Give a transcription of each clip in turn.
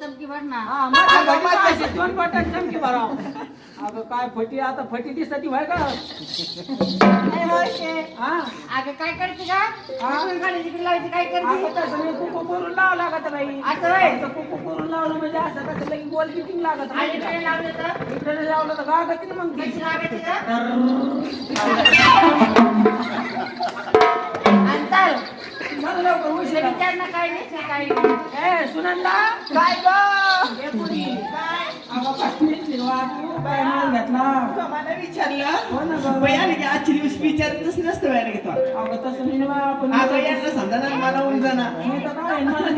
चमकी भर ना. हा, माझ्या घरी अशी दोन बटाट चमकी भराव. अगं काय फटी आता फटी दिसती व्हाय का? होय शे. हा. अगं काय करते का? इकडून खाली तिकडे लावायची काय अगं करते तसं नाही कुकू करून लावं लागत बाई. असं होय? असं कुकू करून लावलं म्हणजे असं कसं लगी लागत आणि इकडे लावलं तर? इकडे लावलं तर गाव किती मग ती? कशी लागायची का आणि चाल मला लवकर तुला उशीर आहे. विचार ना काय नाही काय नाही. ए सुनंदा. काय ग? हे फिरवा तू घेतला? मला विचारलं. हो ना गं. की आजची दिवस विचारतच नसतं बाहेर घेतो अगं तसं नाही आपण अगं यांना समजा ना मला उलझाना मी तर काय मला ना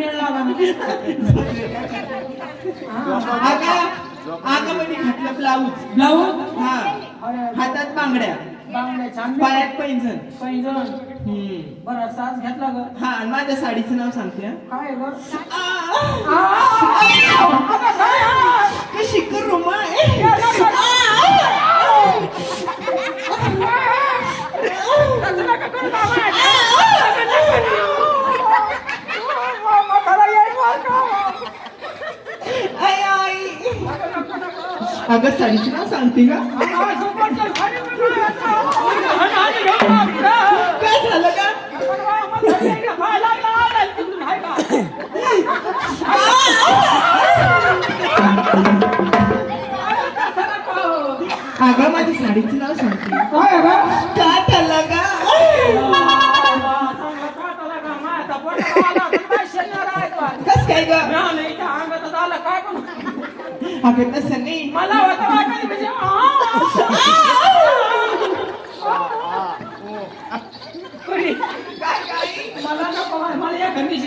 घातलं ब्लाऊज. ब्लाऊज? हा. हातात बांगड्या. बांगड्या छान पायात पैंजण. पैंजण. बरं साज घेतला ग. हा आणि माझ्या साडीचं नाव सांगते हा. काय ग? माय आई आई. अगं साडीचं नाव सांगते का? अगं माझ्या साडीचं नाव सांगते. का ठरलं का? कस काय ग? अगं तसं नाही. मला होतं म्हणजे, आ! पुरी, मला नको मला या खंडीशी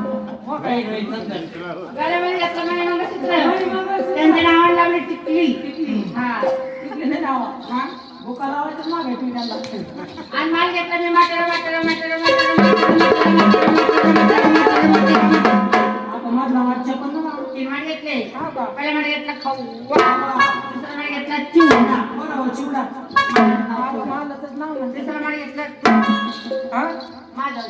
त्यांचं करताना मी का हा. मी यायचे ना नाव आहे मग आपण राहा. मग टिकली आणि माल घेतला मी माटर माटर माटर माटर पण तीन घेतले. पहिला माठ घेतला खाऊ. दुसरा माठ घेतला चिवडा. बरोबर चिवडा. तिसरा माठ घेतला माझं.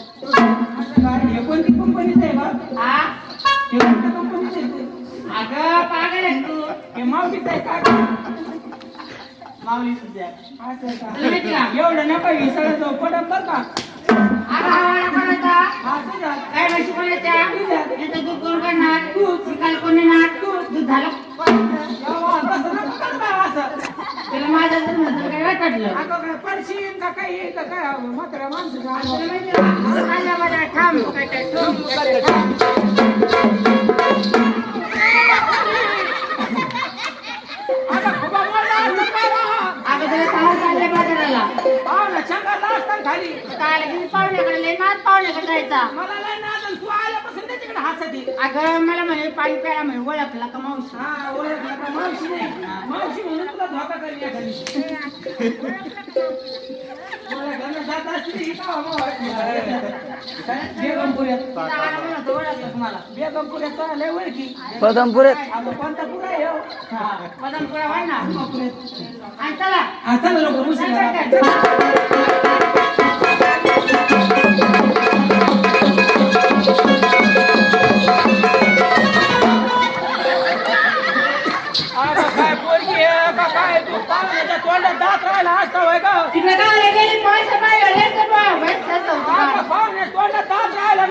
कोणती कंपनीचं आहे बा? हा कंपनीचं आहे? अगं पागल आहेस तू. हे मावलीचं आहे का माऊली तुझ्या असं आहे एवढं नका जाऊ पडत बरं का? काय म्हशी कोणाच्या याचं दूध कोण करणार शिकाल कोण येणार दूध झालं यावा, तसं काय वाटलं पडशील का? का काय ठाम अगं, तुला असतात खाली. काय की पाहुण्याकडे लय नाच पाहुण्याकडे जायचा मला लय नाद आणि तू आल्यापासून त्याच्याकडे हसती अगं मला म्हणे पाणी प्यायला म्हणे ओळखला का मावशी? हा ओळखलं का मावशी नाही मावशी म्हणून तुला धोका करेल एखादी ओळखलं जात असली ही का बाबा ओळखलं? बेगमपुऱ्यात. तिला आला म्हणतो ओळखलं तुम्हाला बेगमपुऱ्यात तर लय ओळखी. पदमपुऱ्यात. आता कोणता पुरा आहे हो? हा बदामपुरा वाढ ना? बेगमपुऱ्यात. आणि चला. हा चला उशीर झाला. होय का तिकडे गावाला गेली पैसे लय तर बा, बस राहिला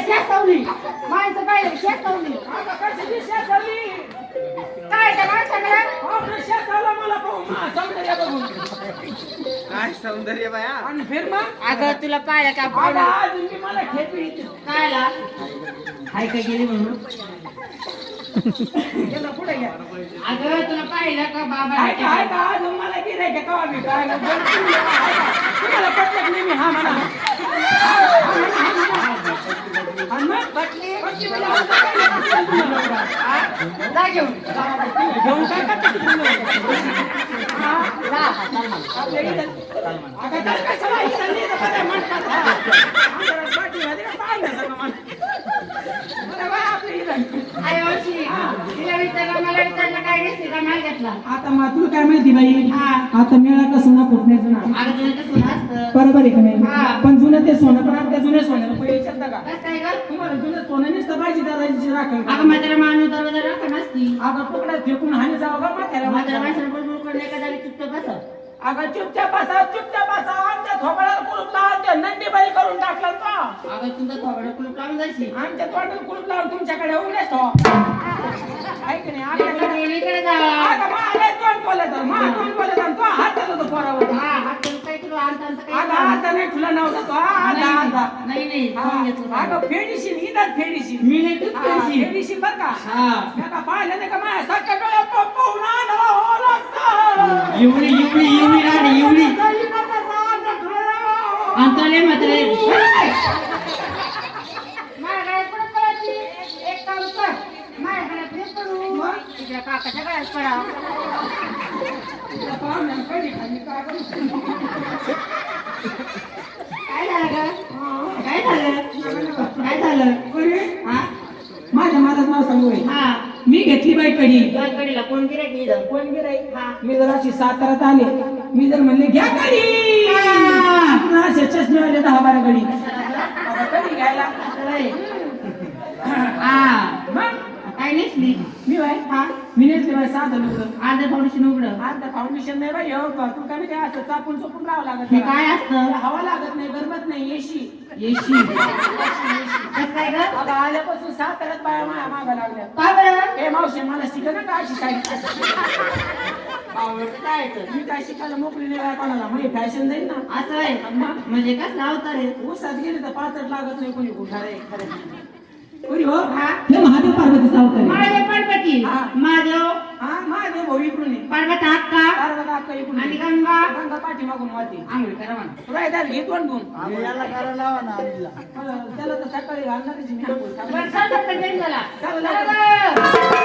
शेतवली माणसं शेतवली कशी दिशा झाली काय त्या शेताला मला मा सौंदर्य बघून काय सौंदर्य बाया आणि फिर मग अगं तुला पाहिलं का मी मला खेपी येते. कायला? हाय का गेली म्हणून? अगं तुला पाहिलं का बाबा आहे का का अजून मला गिरायक कवा मी काय तुम्हाला पटलं नाही मी हा म्हणा आणि आता मग तुला काय माहिती बाई. आता मेळा कसं ना फुटण्याचं ना बरोबर आहे का. नाही? पण जुनं ते सोनं पण आपल्या जुन्या सोन्याला पहिले विचारता का? तुम्हाला जुनं सोनं नुसतं पाहिजे दादाची राखण. अगं तुकडा फेकून हानी जावं का म्हाताऱ्या अगं चुपचाप बसा चुपचाप बसा. आमच्या थोबाडाला कुलूप त्या नंदी बाई करून टाकला तो अगं तुमचा थोबडं कुलूप लावून जायची आमच्या तोंडाला कुलूप लावून तुमच्याकडे आहे की नाही? आपल्याकडे इकडे जावा अगं मला तोंड बोलत मा तोंड बोलत आणि तो हात चालवतो पोरावर. हा हात करून काय किलो आणता आणता काय अगं आता नाही तुला नव्हता तो आता आता नाही नाही. फोन घेतला अगं फेडीशील इथंच फेडीशील. मी नाही तूच पैसे फेडीशील. बरं का? हा. मी का पाहिलं नाही का माझ्या सारख्या डोळ्यात तो पाहून आला लागतं. एवढी एवढी एवढी राणी एवढी. काही नका सांगा तुला. अंतरले म्हातारे माझ्या गळ्यात पडत पडायची एक काम कर माझ्या गळ्यात हे पडू तिकडे काकाच्या गळ्यात पडा तुला पाहुण्यानं कधी खाल्ली काय करू? काय झालं ग काय झालं काय झालं कधी? हा माझ्या माझं नाव सांगू. हा मी घेतली बाई कडी कडीला कोण गिरायक इथं कोण गिराई हा. मी जर अशी सातारात आले मी जर म्हणले घ्या कडी. पुन्हा असे चष्मे आले दहा बारा कडी घ्यायला. हा काय नेसली मी बाई हा? मी नेसले बाई साधं लुगडं अर्ध फाउंडेशन उघडं. आता फाउंडेशन नाही बाई हो तू काय माहिती असं चापून चोपून राहावं लागत हे त्याला. काय असतं? हवा लागत नाही गरमत नाही येशी येशी कसं काय ग? आता आल्यापासून बाया माया मागा लागल्या. का बरं? ए मावशी मला शिकत ना का अशी साडी? आवडतं काय येतं? मी काय शिकायला मोकळी नाही बाय कोणाला. म्हणजे फॅशन जाईल ना. असं आहे. म्हणजे कसला अवतार आहे? ऊसात गेले तर पाचट लागत नाही कोणी कुठं रे खरं कोणी हो हा हे महादेव पार्वतीचा अवतार आहे. महादेव पार्वती हा. महादेव हा महादेव भाऊ इकडून आहे पार्वती अक्का पार्वती अक्का इकडून आणि आहे. गंगा गंगा पाठीमागून वाटी आंघोळ करा म्हणा घे दोन दोन याला करायला लावा ना आधीला त्याला तर सकाळी घालणारच मी. बरं, चल. चला, चला.